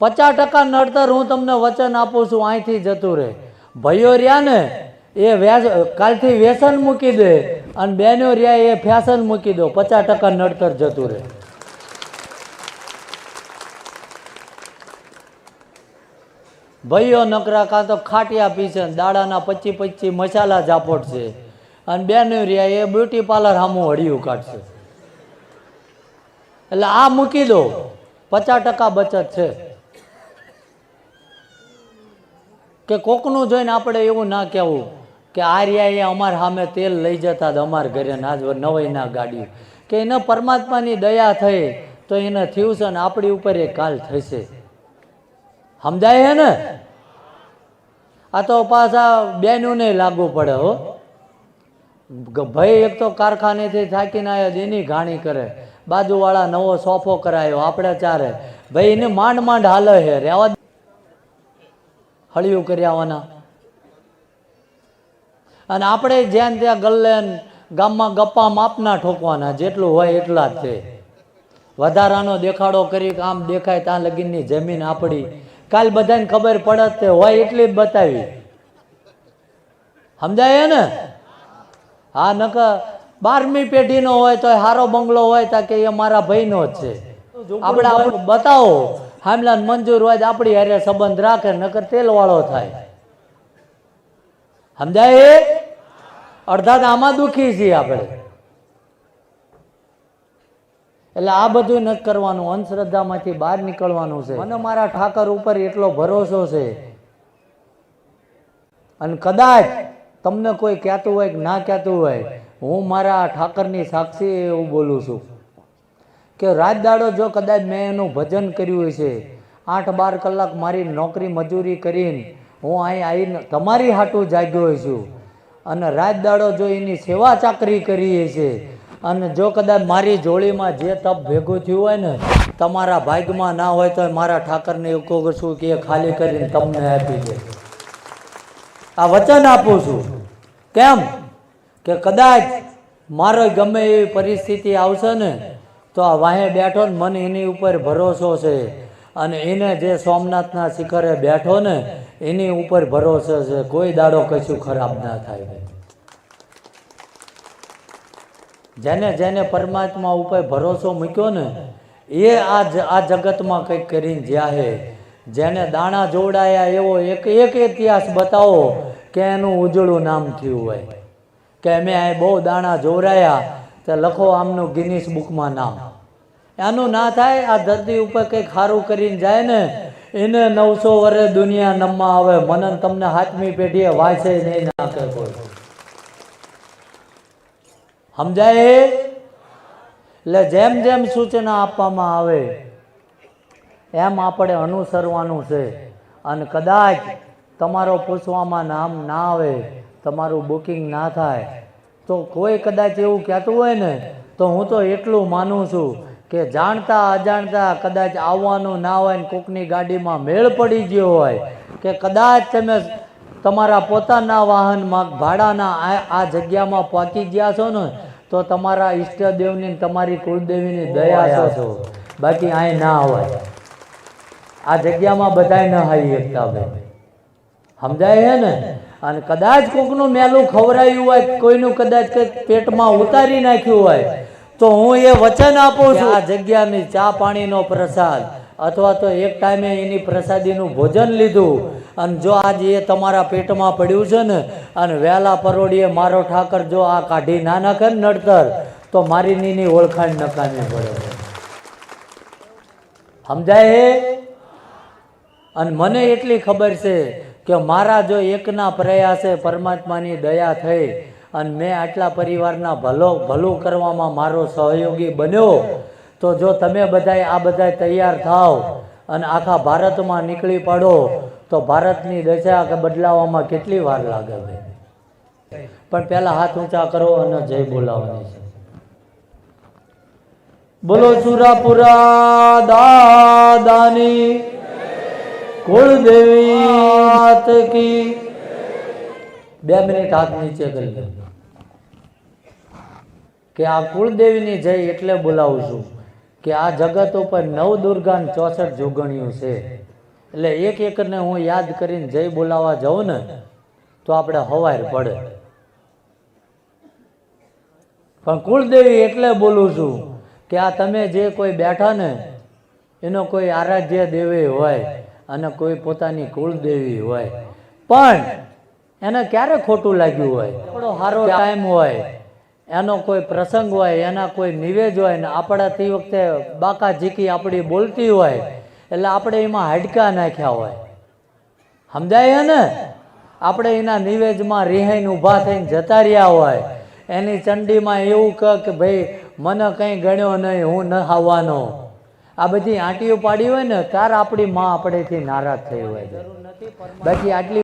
પચાસ ટકા નડતર હું તમને વચન આપું છું, અહીંથી જતું રહે. ભાઈઓ રહ્યા ને, એ વ્યાજ, કાલથી વ્યસન મૂકી દે અને બેનો રહ્યા એ ફેશન મૂકી દો, પચાસ ટકા નડતર જતું રહે. ભાઈઓ નકરા કાં તો ખાટિયા ને દાડાના પચી પચી મસાલા ઝાપોટ છે. અને બહેનો રહ્યા એ બ્યુટી પાર્લર સામું હળિયું કાઢશે. એટલે આ મૂકી દો. પચાસ ટકા બચત છે. કે કોકનું જોઈને આપણે એવું ના કહેવું કે આર્યા એ અમારા સામે તેલ લઈ જતા અમારા ઘરે ને નવાઈ ના ગાડી કે એને પરમાત્માની દયા થઈ તો એને થયું છે ને આપણી ઉપર એ કાલ થશે. સમજાય હે ને? આ તો પાછા બેનું લાગુ પડે હો. ભાઈ એક તો કારખાનેથી થાકીને આવ્યો એની ઘાણી કરે. બાજુવાળા નવો સોફો કરાયો, આપણે ચારે. ભાઈ એને માંડ માંડ હાલે છે રેવા હળિયું કર્યાવાના અને આપણે જ્યાં ત્યાં ગલ્લે ગામમાં ગપ્પા માપના ઠોકવાના જેટલું હોય એટલા જ છે. વધારાનો દેખાડો કરી આમ દેખાય ત્યાં લગીનની જમીન આપણી કાલ બધાને ખબર પડે જ તે હોય એટલી જ બતાવી. સમજાય ને? હા નક બારમી પેઢીનો હોય તો હારો બંગલો હોય તો કે એ મારા ભાઈનો જ છે. આપણે બતાવો. હામલાને મંજૂર હોય આપણી હારે સંબંધ રાખે નકર તેલવાળો થાય. સમજાય? અડધા આમાં દુખી છીએ આપણે. એટલે આ બધું નથી કરવાનું અંધશ્રદ્ધામાંથી બહાર નીકળવાનું છે. મને મારા ઠાકર ઉપર એટલો ભરોસો છે. અને કદાચ તમને કોઈ કહેતું હોય કે ના કહેતું હોય હું મારા ઠાકરની સાક્ષી એવું બોલું છું. કે રાત દાડો જો કદાચ મેં એનું ભજન કર્યું છે આઠ બાર કલાક મારી નોકરી મજૂરી કરીને હું અહીં આવીને તમારી હાટું જાગ્યો છું અને રાત દાડો જો એની સેવા ચાકરી કરીએ છે અને જો કદાચ મારી જોડીમાં જે તપ ભેગું થયું હોય ને, તમારા ભાગમાં ના હોય તો મારા ઠાકરને એવું કહું છું કે એ ખાલી કરીને તમને આપી દે. આ વચન આપું છું. કેમ? કે કદાચ મારો ગમે એવી પરિસ્થિતિ આવશે ને તો આ વાહે બેઠો ને મને એની ઉપર ભરોસો છે. અને એને જે સોમનાથના શિખરે બેઠો ને, એની ઉપર ભરોસો છે. કોઈ દાડો કશું ખરાબ ના થાય જેને જેને પરમાત્મા ઉપર ભરોસો મૂક્યો ને, એ આ આ જગતમાં કંઈક કરીને જ્યાં છે જેને દાણા જોડાયા એવો એક એક ઇતિહાસ બતાવો કે એનું ઉજળું નામ થયું હોય. કે મેં બહુ દાણા જોવરાયા તો લખો આમનું ગિનિસ બુકમાં નામ. એનું ના થાય, આ ધરતી ઉપર કંઈક સારું કરીને જાય ને, એને નવસો વર્ષ દુનિયા નમમાં આવે. મને તમને હાથમી પેઢીએ વાંચે નહીં નાખે કોઈ. સમજાય? એટલે જેમ જેમ સૂચના આપવામાં આવે, એમ આપણે અનુસરવાનું છે. અને કદાચ તમારો પૂછવામાં નામ ના આવે, તમારું બુકિંગ ના થાય તો કોઈ કદાચ એવું કહેતું હોય ને, તો હું તો એટલું માનું છું કે જાણતા અજાણતા કદાચ આવવાનું ના હોય ને કોકની ગાડીમાં મેળ પડી ગયો હોય, કે કદાચ તમે તમારા પોતાના વાહનમાં ભાડાના આ જગ્યામાં પહોંચી ગયા છો ને, તો તમારા ઈષ્ટદેવની તમારી કુળદેવીની દયા છો. બાકી અહીં ના હોય. આ જગ્યામાં બધાય ન હાઈ એકતા ભાઈ સમજાય છે ને? અને કદાચ કોકનું મેલું ખવડાયું હોય, કોઈનું કદાચ કંઈક પેટમાં ઉતારી નાખ્યું હોય, તો હું એ વચન આપું છું. આ જગ્યાની ચા પાણીનો પ્રસાદ, અથવા તો એક ટાઈમે એની પ્રસાદીનું ભોજન લીધું, અને જો આજે એ તમારા પેટમાં પડ્યું છે ને, અને વહેલા પરોડીએ મારો ઠાકર જો આ કાઢી ના નાખે ને નડતર, તો મારી નીની ઓળખાણ નકામી પડે સમજાય હે? અને મને એટલી ખબર છે કે મારા જો એકના પ્રયાસે પરમાત્માની દયા થઈ અને મેં આટલા પરિવારના ભલો ભલું કરવામાં મારો સહયોગી બન્યો, તો જો તમે બધાય આ બધાય તૈયાર થાવ અને આખા ભારતમાં નીકળી પડો, તો ભારતની દશા કે બદલાવામાં કેટલી વાર લાગે ભાઈ? પણ પહેલાં હાથ ઊંચા કરો અને જય બોલાવવાની છે. બોલો સુરાપુરા દાદાની કુળદેવી માત કી બે મિનિટ હાથ નીચે કરી લો. કે આ કુળદેવીની જય એટલે બોલાવું છું કે આ જગત ઉપર નવ દુર્ગાન ચોસઠ જોગણિયું છે એટલે એક એકને હું યાદ કરીને જય બોલાવા જાઉં ને, તો આપણે હવાર પડે પણ કુળદેવી એટલે બોલું છું કે આ તમે જે કોઈ બેઠા ને, એનો કોઈ આરાધ્ય દેવી હોય અને કોઈ પોતાની કુળદેવી હોય. પણ એને ક્યારે ખોટું લાગ્યું હોય? આપણો સારો ટાઈમ હોય? એનો કોઈ પ્રસંગ હોય એના કોઈ નિવેજ હોય ને આપણા તે વખતે બાકા ઝીકી આપણી બોલતી હોય એટલે આપણે એમાં હાડકા નાખ્યા હોય. સમજાય ને આપણે એના નિવેજમાં રિહાઈને ઊભા થઈને જતા રહ્યા હોય. એની ચંડીમાં એવું કહે કે ભાઈ મને કંઈ ગણ્યો નહીં હું ન આવવાનો આ બધી આંટીઓ પાડી હોય ને ત્યારે આપણી માં આપણેથી નારાજ થઈ હોય છે. બાકી આટલી